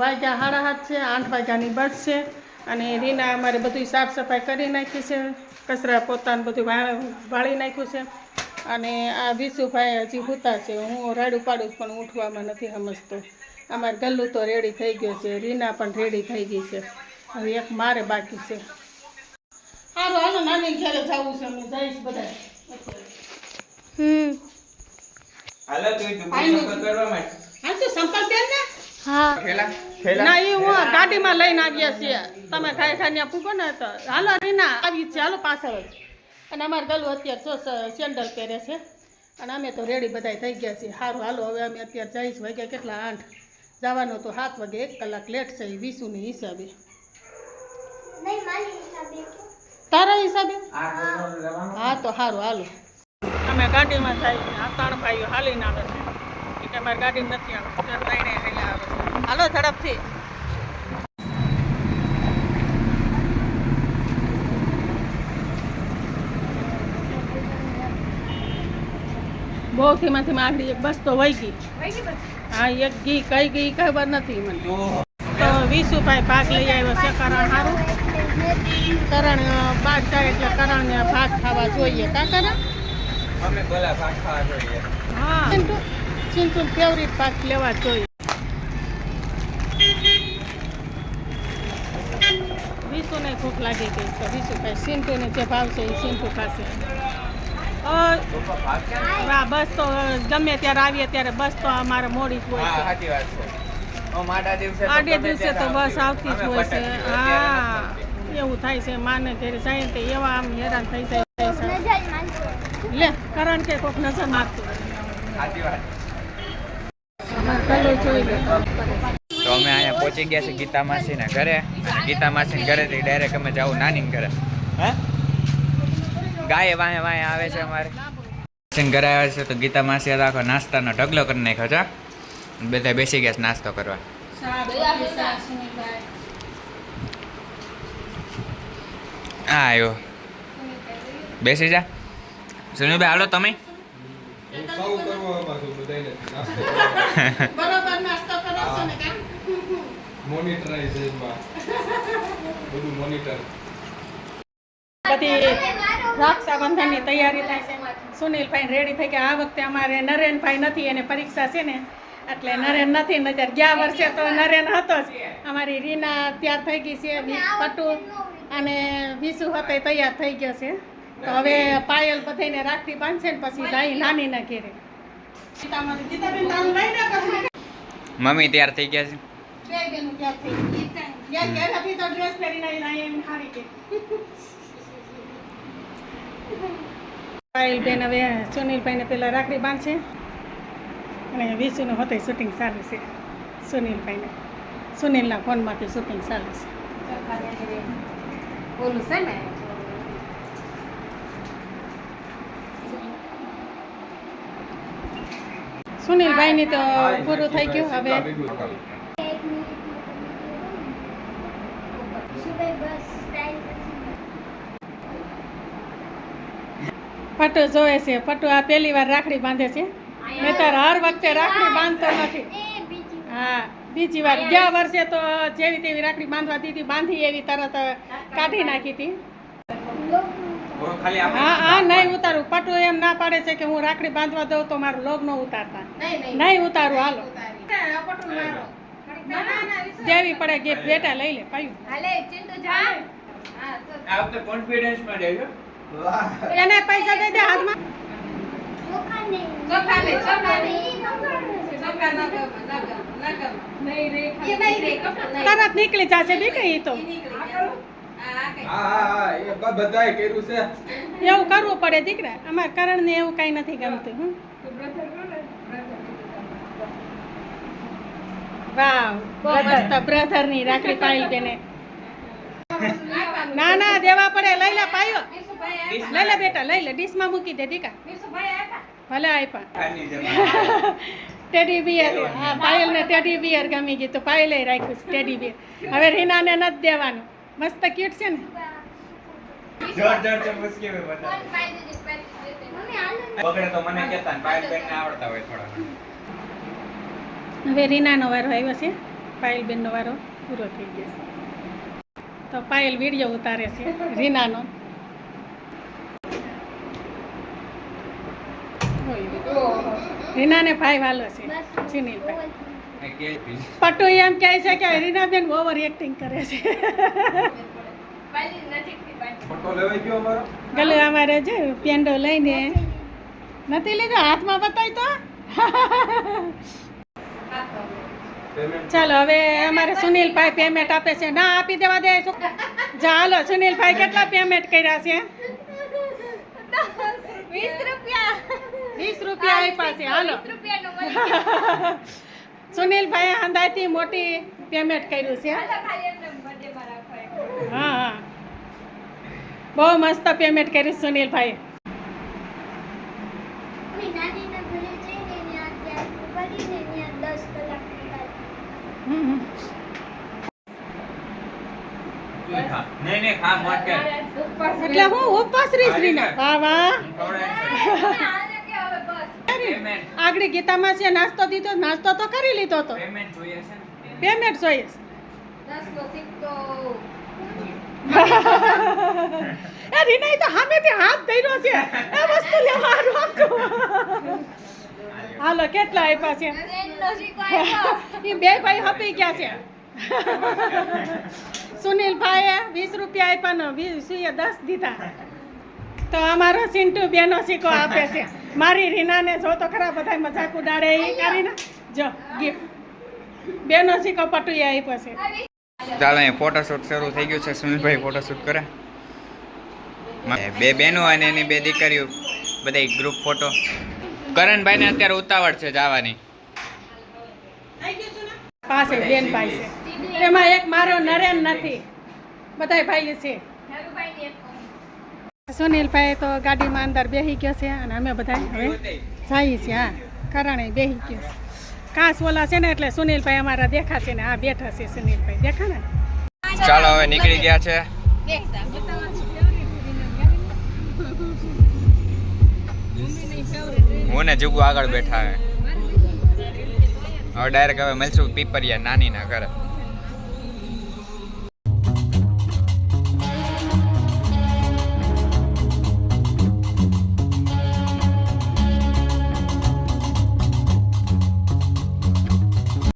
વાગ્યા સાડા હાથ છે આઠ વાગ્યાની બસ છે અને રીના અમારે બધું સાફ સફાઈ કરી નાખી છે કચરા પોતાનું બધું વાળી નાખ્યું છે અને આ વિશુભાઈ હજી હુતા છે હું રાડું પાડું છું, પણ ઉઠવામાં નથી સમજતો. અમારે ગલ્લું તો રેડી થઈ ગયો છે રીના પણ રેડી થઈ ગઈ છે. હવે એક મારે બાકી છે. સારું હાલો નાની ઘેરે જવું છે હું જઈશ બધા હમ. હાલો તું કરવા માટે હા તો સંપર્ક બેન ને. હા. ના એ હું ગાડીમાં લઈને આવ્યા છીએ. તમે ખાઈ ખાઈને પૂગો ને તો હાલો રીના આવી જ છે. હાલો પાછળ જ. અને અમારે ગલું અત્યારે સો સેન્ડલ પહેરે છે. અને અમે તો રેડી બધા થઈ ગયા છીએ. સારું હાલો હવે અમે અત્યારે જઈશું. વાગ્યા કેટલા? આઠ. જવાનું તો સાત વાગે એક કલાક લેટ છે. એ વીસુની હિસાબે. તારા હિસાબે? હા તો સારું હાલો. અમે ગાડીમાં જઈએ. આ ત્રણ ભાઈઓ હાલીને આવે છે. એટલે કે અમારી ગાડી નથી આવે. ત્રણે હાલ્યા આવે છે. હાલો ઝડપથી. બહુ ધીમા ધીમા આગળ એક બસ તો વહી ગઈ. હા એક ગઈ કઈ ગઈ ખબર નથી મને. તો વીસ વીસુભાઈ ભાગ લઈ આવ્યો છે કરણ સારું કરણ બાદ થાય એટલે કરણને ભાગ ખાવા જોઈએ. કા કરણ? અમે ભાગ ખાવા જોઈએ. હા. ચિંતુ ચિંતુ ફેવરિટ ભાગ લેવા જોઈએ. વિશુને ભૂખ લાગી ગઈ તો વિશુભાઈ સિંટુને જે ભાવશે એ સિંટુ ખાશે. બસ તો ગમે ત્યારે આવીએ ત્યારે બસ તો અમારે મોડી જ હોય છે. સાચી વાત છે. ઓ માડા દિવસે તો આડે દિવસે તો બસ આવતી જ હોય છે. હા એવું થાય છે માને ઘેરે જાય ને તે એવા આમ હેરાન થઈ જાય છે. લે કારણ કે કોક નજર મારતું. સાચી વાત. જોઈ લે. તો અમે અહીંયા પહોંચી ગયા છે ગીતા માસીના ઘરે. ગીતા માસીના ઘરેથી ડાયરેક્ટ અમે જાવું નાની ઘરે. હા? ગાય વાહે વાહે આવે છે અમારે. માસીના ઘરે આવે છે તો ગીતા માસી આખો નાસ્તાનો ઢગલો કરી નાખ્યો છે. બધા બેસી ગયા છે નાસ્તો કરવા. હા આવ્યો બેસી જા. સુનિલભાઈ હાલો તમે. બરોબર નાસ્તો કરો છો ને કાં? મોનિટરાઇઝેશનમાં બધું મોનિટર. બધી રક્ષાબંધનની તૈયારી થાય છે. સુનિલભાઈ રેડી થઈ ગયા. આ વખતે અમારે નરેનભાઈ નથી એને પરીક્ષા છે ને. એટલે નરેન નથી નજર ગયા વર્ષે તો નરેન હતો જ. અમારી રીના તૈયાર થઈ ગઈ છે પટુ અને વિસુ હતો તૈયાર થઈ ગયો છે. તો હવે પાયલ બધાને રાખડી બાંધશે ને પછી જાય ઘેરે. લઈ ને પછી. મમ્મી તૈયાર થઈ ગયા છે. બેનું તૈયાર થઈ ગઈ. ક્યાં? નથી તો ડ્રેસ પહેરીને આવી એમ હારી કે. સાહિલ બેન હવે સુનિલભાઈને પેલા રાખડી બાંધશે. અને વિશુનું હોતે શૂટિંગ ચાલુ છે. સુનિલભાઈને સુનિલના ફોનમાંથી શૂટિંગ ચાલુ છે. બોલું છે ને? સુનિલભાઈની તો પૂરું થઈ ગયું હવે. પટુ જોવે છે. પટુ આ પહેલી વાર રાખડી બાંધે છે. નહીતર હર વખતે રાખડી બાંધતો નથી. હા બીજી વાર. ગયા વર્ષે તો જેવી તેવી રાખડી બાંધવા દીધી. બાંધી એવી તરત કાઢી નાખી હતી. હા હા નહીં ઉતારું. પટુ એમ ના પાડે છે કે હું રાખડી બાંધવા દઉં તો મારું લોગ ન ઉતારતા. નહીં ઉતારું હાલો. દેવી પડે ગિફ્ટ બેટા લઈ લે પાયું. હાલે ચિંટુ જા આ વખતે કોન્ફિડન્સમાં રહેજો. એને પૈસા દે દે હાથમાં. ને ને ન ન ન તરત નીકળી જશે બી કઈ તો એવું કરવું પડે દીકરા. અમારે કરણ ને એવું કાંઈ નથી ગમતું હં? વાવ બહુ મસ્ત. બ્રધરની રાખડી પાણી બેને ના. ના દેવા પડે લઈ લે પાયો. લઈ લે બેટા લઈ લે. ડીશમાં મૂકી દે દીકા. ભલે આપ્યા ટેડી બિયર હા પાયલને ટેડી બિયર ગમી ગયું તો પાયલે રાખ્યું છે ટેડી બિયર હવે રીનાને નથી દેવાનું. મસ્ત ક્યુટ છે ને. ને ને. પાયલ હવે રીનાનો વારો આવ્યો છે. પાયલબેનનો વારો પૂરો થઈ ગયો છે. તો પાયલ વીડિયો ઉતારે છે રીનાનો. રીનાને ભાઈ વાલો છે સુનિલભાઈ. પટુ એમ કહે છે કે રીનાબેન ઓવર એક્ટિંગ કરે છે. ફોટો લેવાઈ ગયો અમારો? ગલે અમારે જો પેન્ડો લઈને નથી લીધો હાથમાં બતાવી તો. ચાલો હવે અમારે સુનિલભાઈ પેમેન્ટ આપે છે. ના આપી દેવા દે. ચાલો જા હાલો સુનિલભાઈ કેટલા પેમેન્ટ કર્યા છે? વીસ રૂપિયા. વીસ રૂપિયા આપ્યા છે હાલો. સુનિલભાઈ અંદાજથી મોટી પેમેન્ટ કર્યું છે. હા? હા બહુ મસ્ત પેમેન્ટ કર્યું સુનિલભાઈ એટલે હું ઉપવાસ રહીશ રીના વાહ વાહ. પેમેન્ટ આગળ ગીતામાં છે નાસ્તો દીધો નાસ્તો તો કરી લીધો તો. પેમેન્ટ જોઈએ છે ને? પેમેન્ટ જોઈએ છે. એ રીના તો સામેથી હાથ ધર્યો છે. એ વસ્તુ લેવા હારું હાલો કેટલા આપ્યા છે. એ બે ભાઈ હપી ગયા છે. સુનિલભાઈએ વીસ રૂપિયા આપ્યા ને વીસીએ દસ દીધા. તો અમારો સિન્ટુ બેનો સિક્કો આપે છે. મારી રીનાને જો તો ખરા બધા મજાક ઉડાડે એ કરીને. જો ગિફ્ટ બેનો સિક્કો પટુઈ આવી પછી ચાલો અહીં ફોટોશૂટ શરૂ થઈ ગયું છે. સુનિલભાઈ ફોટોશૂટ કરે. બે બહેનો અને એની બે દીકરીઓ. બધા ગ્રુપ ફોટો કરણભાઈને અત્યારે ઉતાવળ છે જવાની. પાસે બેન ભાઈ છે. એમાં એક મારો નરેન નથી. બધાય ભાઈ છે. સુનિલભાઈ તો ગાડીમાં અંદર બેસી ગયો છે અને અમે બધા હવે જઈએ છીએ, હા. કરણે બેસી ગયો છે. કાસ ઓલા છે ને એટલે સુનિલભાઈ અમારા દેખાશે ને, આ બેઠા છે સુનિલભાઈ. દેખા ને? ચાલો, હવે નીકળી ગયા છે. હું ને જુગુ આગળ બેઠા હે. હવે ડાયરેક્ટ હવે મળશું પીપરિયા નાની ના ઘરે.